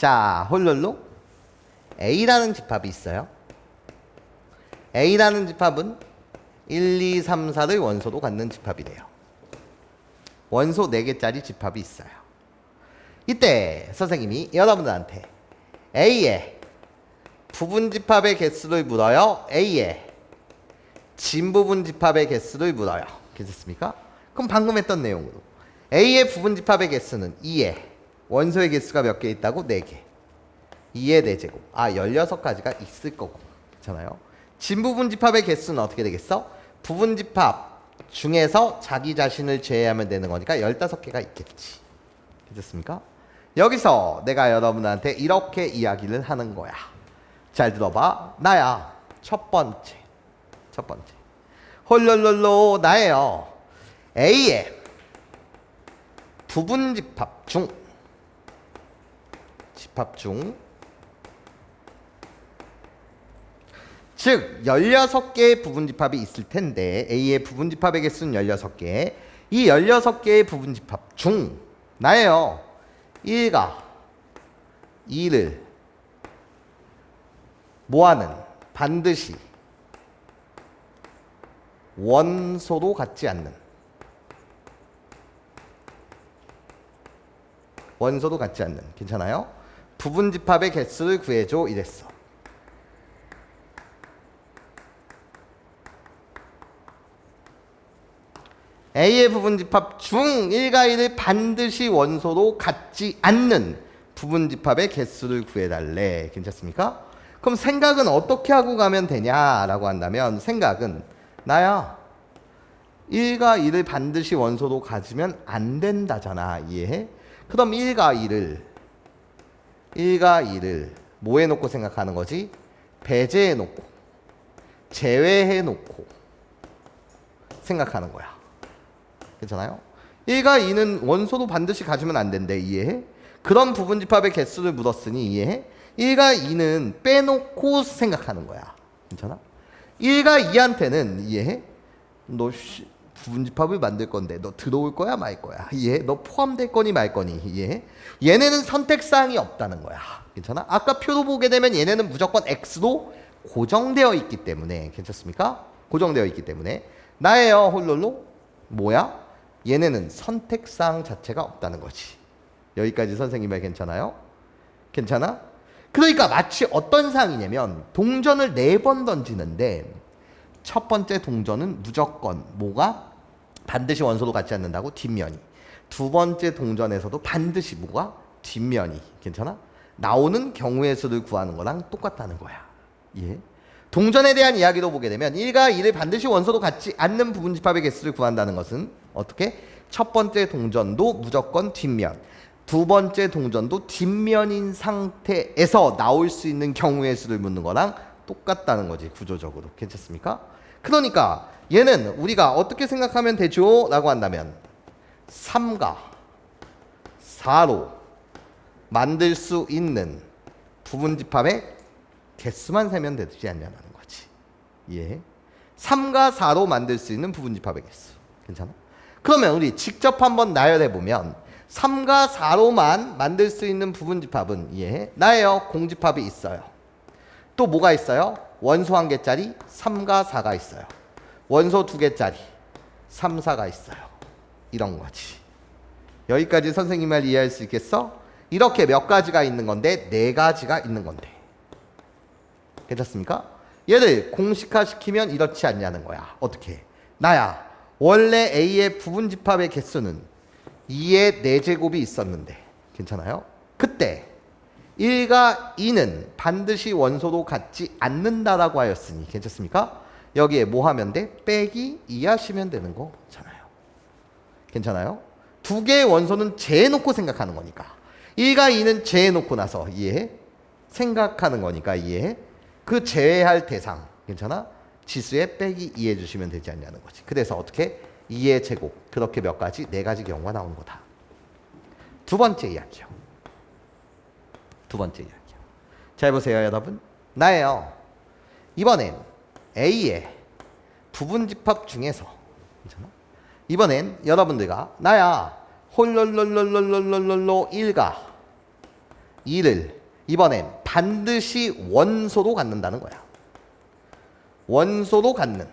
자, 홀롤로 A라는 집합이 있어요. A라는 집합은 1, 2, 3, 4를 원소로 갖는 집합이래요. 원소 4개짜리 집합이 있어요. 이때 선생님이 여러분들한테 A의 부분 집합의 개수를 물어요. A의 진부분 집합의 개수를 물어요. 괜찮습니까? 그럼 방금 했던 내용으로 A의 부분 집합의 개수는 2에 원소의 개수가 몇 개 있다고? 4개. 2의 4제곱. 아, 16가지가 있을 거고. 괜찮아요? 진부분 집합의 개수는 어떻게 되겠어? 부분 집합 중에서 자기 자신을 제외하면 되는 거니까 15개가 있겠지. 괜찮습니까? 여기서 내가 여러분한테 이렇게 이야기를 하는 거야. 잘 들어봐. 나야. 첫 번째. 첫 번째. 홀롤롤로 나예요. A의 부분 집합 중 집합 중 즉, 16개의 부분 집합이 있을 텐데 A의 부분 집합의 개수는 16개. 이 16개의 부분 집합 중 나예요. 1과 2를 모아는 반드시 원소로 갖지 않는 원소도 갖지 않는 괜찮아요? 부분 집합의 개수를 구해줘 이랬어. A의 부분 집합 중 1과 1을 반드시 원소로 갖지 않는 부분 집합의 개수를 구해달래. 괜찮습니까? 그럼 생각은 어떻게 하고 가면 되냐라고 한다면 생각은 나야 1과 2를 반드시 원소로 가지면 안 된다잖아. 이해해? 그럼 1과 2를 1과 2를 뭐 해놓고 생각하는 거지? 배제해놓고 제외해놓고 생각하는 거야. 괜찮아요? 1과 2는 원소도 반드시 가지면 안 된대. 이해해? 그런 부분 집합의 개수를 물었으니 이해해? 1과 2는 빼놓고 생각하는 거야. 괜찮아? 1과 2한테는 이해해? 너 씨, 부 분 집합을 만들 건데 너 들어올 거야 말 거야. 이해해? 너 포함될 거니 말 거니. 이해해? 얘네는 선택 사항이 없다는 거야. 괜찮아? 아까 표로 보게 되면 얘네는 무조건 x로 고정되어 있기 때문에 괜찮습니까? 고정되어 있기 때문에 나예요 홀롤로 뭐야? 얘네는 선택사항 자체가 없다는 거지. 여기까지 선생님 말 괜찮아요? 괜찮아? 그러니까 마치 어떤 상황이냐면 동전을 네 번 던지는데 첫 번째 동전은 무조건 뭐가 반드시 원소로 갖지 않는다고 뒷면이 두 번째 동전에서도 반드시 뭐가 뒷면이 괜찮아? 나오는 경우의 수를 구하는 거랑 똑같다는 거야. 예. 동전에 대한 이야기로 보게 되면 1과 2를 반드시 원소로 갖지 않는 부분 집합의 개수를 구한다는 것은 어떻게? 첫 번째 동전도 무조건 뒷면, 두 번째 동전도 뒷면인 상태에서 나올 수 있는 경우의 수를 묻는 거랑 똑같다는 거지 구조적으로 괜찮습니까? 그러니까 얘는 우리가 어떻게 생각하면 되죠? 라고 한다면 3과 4로 만들 수 있는 부분 집합의 개수만 세면 되지 않냐는 거지. 예. 3과 4로 만들 수 있는 부분 집합의 개수. 괜찮아? 그러면 우리 직접 한번 나열해 보면 3과 4로만 만들 수 있는 부분 집합은 예. 나예요. 공집합이 있어요. 또 뭐가 있어요? 원소 한 개짜리 3과 4가 있어요. 원소 두 개짜리 3, 4가 있어요. 이런 거지. 여기까지 선생님 말 이해할 수 있겠어? 이렇게 몇 가지가 있는 건데 네 가지가 있는 건데. 괜찮습니까? 얘를 공식화 시키면 이렇지 않냐는 거야. 어떻게? 나야. 원래 A의 부분 집합의 개수는 2의 4제곱이 있었는데. 괜찮아요? 그때 1과 2는 반드시 원소로 갖지 않는다라고 하였으니 괜찮습니까? 여기에 뭐 하면 돼? 빼기 2 하시면 되는 거잖아요. 괜찮아요? 두 개의 원소는 재놓고 생각하는 거니까. 1과 2는 재놓고 나서 이해해? 생각하는 거니까 이해해? 그 제외할 대상 괜찮아? 지수에 빼기 2 해 주시면 되지 않냐는 거지. 그래서 어떻게? 2의 제곱 그렇게 몇 가지 네 가지 경우가 나오는 거다. 두 번째 이야기요. 두 번째 이야기요. 잘 보세요 여러분. 나예요. 이번엔 A의 부분 집합 중에서 괜찮아? 이번엔 여러분들과 나야 홀롤롤롤롤롤롤로 1과 2를 이번엔 반드시 원소로 갖는다는 거야. 원소로 갖는.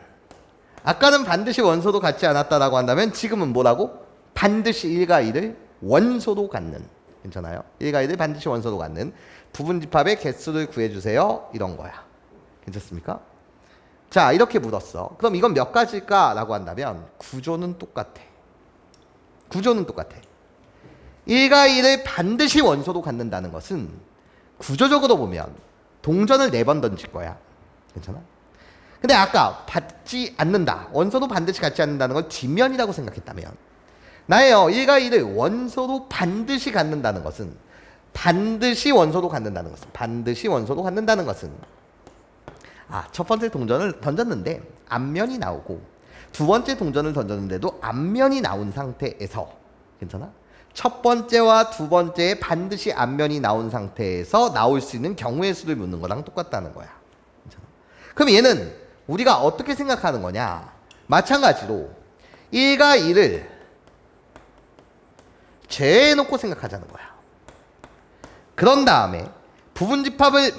아까는 반드시 원소도 갖지 않았다라고 한다면 지금은 뭐라고? 반드시 1과 2를 원소로 갖는. 괜찮아요? 1과 2를 반드시 원소로 갖는 부분 집합의 개수를 구해주세요. 이런 거야. 괜찮습니까? 자, 이렇게 묻었어. 그럼 이건 몇 가지일까 라고 한다면 구조는 똑같아. 구조는 똑같아. 1과 2를 반드시 원소로 갖는다는 것은 구조적으로 보면 동전을 네 번 던질 거야. 괜찮아? 근데 아까 받지 않는다. 원소도 반드시 갖지 않는다는 걸 뒷면이라고 생각했다면 나예요. 1과 2를 원소로 반드시 갖는다는 것은 반드시 원소로 갖는다는 것은 반드시 원소로 갖는다는 것은 아, 첫 번째 동전을 던졌는데 앞면이 나오고 두 번째 동전을 던졌는데도 앞면이 나온 상태에서 괜찮아? 첫 번째와 두 번째에 반드시 앞면이 나온 상태에서 나올 수 있는 경우의 수를 묻는 거랑 똑같다는 거야. 괜찮아? 그럼 얘는 우리가 어떻게 생각하는 거냐? 마찬가지로 1과 2를 제해놓고 생각하자는 거야. 그런 다음에 부분 집합을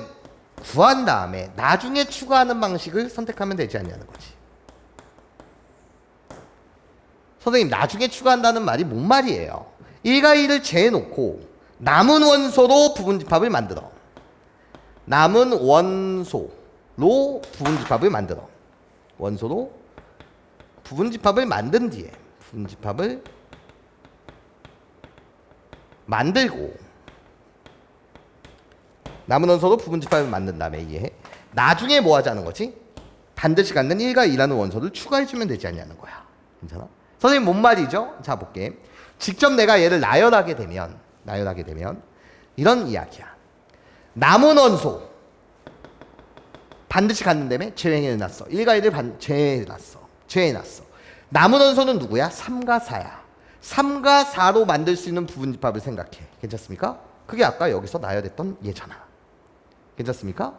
구한 다음에 나중에 추가하는 방식을 선택하면 되지 않냐는 거지. 선생님 나중에 추가한다는 말이 뭔 말이에요? 1과 2를 재놓고 남은 원소로 부분 집합을 만들어. 남은 원소로 부분 집합을 만들어. 원소로 부분 집합을 만든 뒤에 부분 집합을 만들고 남은 원소로 부분 집합을 만든 다음에 이해해. 나중에 뭐 하자는 거지? 반드시 갖는 1과 2라는 원소를 추가해주면 되지 않냐는 거야. 괜찮아? 선생님 뭔 말이죠? 자 볼게. 직접 내가 얘를 나열하게 되면 나열하게 되면 이런 이야기야. 남은 원소 반드시 갖는다며 제외해놨어. 1과 1을 반, 제외해놨어. 제외해놨어. 남은 원소는 누구야? 3과 4야. 3과 4로 만들 수 있는 부분집합을 생각해. 괜찮습니까? 그게 아까 여기서 나열했던 얘잖아. 괜찮습니까?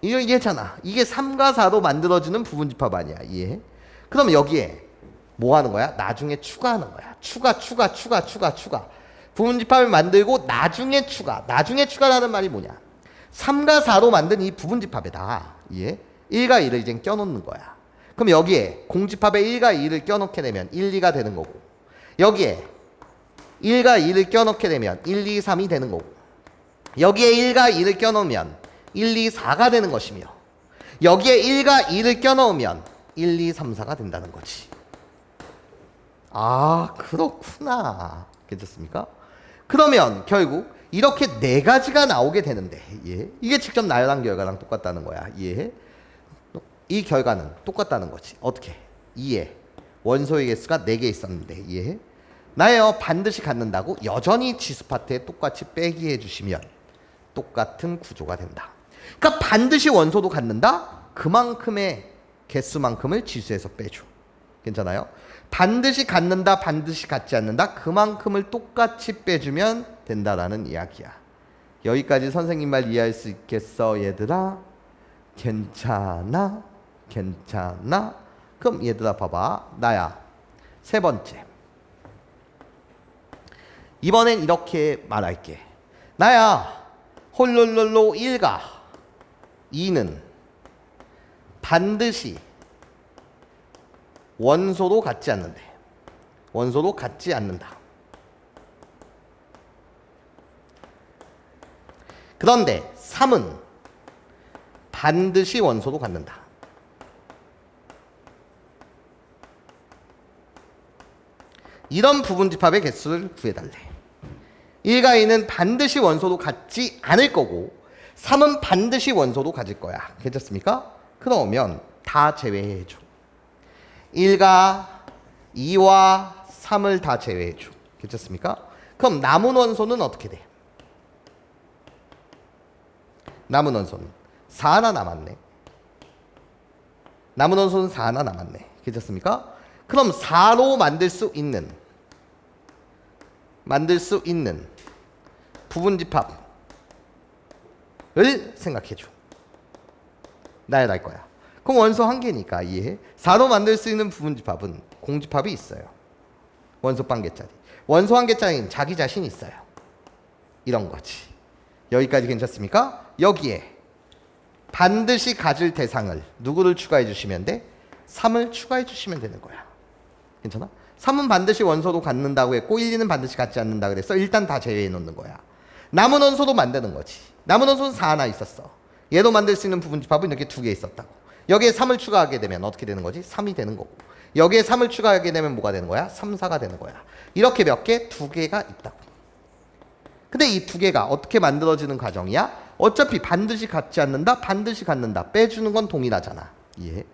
이거 얘잖아. 이게 3과 4로 만들어지는 부분집합 아니야. 이해? 그럼 여기에 뭐 하는 거야? 나중에 추가하는 거야. 추가, 추가, 추가, 추가, 추가. 부분집합을 만들고 나중에 추가. 나중에 추가라는 말이 뭐냐? 3과 4로 만든 이 부분집합에다 이해? 1과 2를 이제 껴놓는 거야. 그럼 여기에 공집합에 1과 2를 껴놓게 되면 1, 2가 되는 거고 여기에 1과 2를 껴놓게 되면 1, 2, 3이 되는 거고 여기에 1과 2를 껴놓으면 1, 2, 4가 되는 것이며 여기에 1과 2를 껴놓으면 1, 2, 3, 4가 된다는 거지. 아 그렇구나. 괜찮습니까? 그러면 결국 이렇게 네 가지가 나오게 되는데 예. 이게 직접 나열한 결과랑 똑같다는 거야. 예. 이 결과는 똑같다는 거지. 어떻게? 2에 원소의 개수가 4개 있었는데 예. 나예요 반드시 갖는다고 여전히 지수 파트에 똑같이 빼기 해주시면 똑같은 구조가 된다. 그러니까 반드시 원소도 갖는다. 그만큼의 개수만큼을 지수에서 빼줘. 괜찮아요? 반드시 갖는다, 반드시 갖지 않는다. 그만큼을 똑같이 빼주면 된다라는 이야기야. 여기까지 선생님 말 이해할 수 있겠어, 얘들아? 괜찮아? 괜찮아? 그럼 얘들아 봐봐. 나야. 세 번째. 이번엔 이렇게 말할게. 나야. 홀롤롤로 1가 2는 반드시 원소도 갖지 않는데. 원소도 갖지 않는다. 그런데 3은 반드시 원소도 갖는다. 이런 부분 집합의 개수를 구해달래. 1과 2는 반드시 원소도 갖지 않을 거고 3은 반드시 원소도 가질 거야. 괜찮습니까? 그러면 다 제외해줘. 1과 2와 3을 다 제외해줘. 괜찮습니까? 그럼 남은 원소는 어떻게 돼? 남은 원소는 4 하나 남았네. 남은 원소는 4 하나 남았네. 괜찮습니까? 그럼 4로 만들 수 있는 만들 수 있는 부분집합을 생각해 줘. 나열할 거야. 그럼 원소 한 개니까 이해해. 4로 만들 수 있는 부분집합은 공집합이 있어요. 원소 한 개짜리. 원소 한 개짜리는 자기 자신 있어요. 이런 거지. 여기까지 괜찮습니까? 여기에 반드시 가질 대상을 누구를 추가해 주시면 돼? 3을 추가해 주시면 되는 거야. 괜찮아? 3은 반드시 원소도 갖는다고 했고 1, 2는 반드시 갖지 않는다 그랬어. 일단 다 제외해 놓는 거야. 남은 원소도 만드는 거지. 남은 원소는 4 하나 있었어. 얘도 만들 수 있는 부분집합은 이렇게 두 개 있었다고. 여기에 3을 추가하게 되면 어떻게 되는 거지? 3이 되는 거고. 여기에 3을 추가하게 되면 뭐가 되는 거야? 3, 4가 되는 거야. 이렇게 몇 개? 두 개가 있다고. 근데 이 두 개가 어떻게 만들어지는 과정이야? 어차피 반드시 갖지 않는다, 반드시 갖는다. 빼주는 건 동일하잖아. 이해?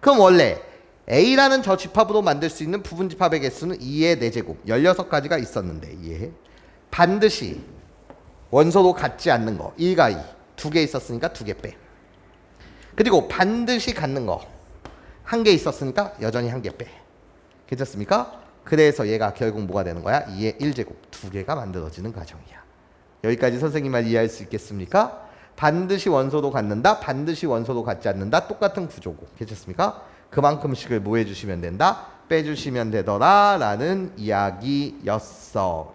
그럼 원래 A라는 저 집합으로 만들 수 있는 부분 집합의 개수는 2의 4제곱, 16가지가 있었는데, 이해? 반드시 원소도 갖지 않는 거, 1과 2. 두 개 있었으니까 두 개 빼. 그리고 반드시 갖는 거, 한 개 있었으니까 여전히 한 개 빼. 괜찮습니까? 그래서 얘가 결국 뭐가 되는 거야? 2의 1제곱, 두 개가 만들어지는 과정이야. 여기까지 선생님 말 이해할 수 있겠습니까? 반드시 원소도 갖는다, 반드시 원소도 갖지 않는다, 똑같은 구조고. 괜찮습니까? 그만큼씩을 뭐 해주시면 된다? 빼주시면 되더라 라는 이야기였어요.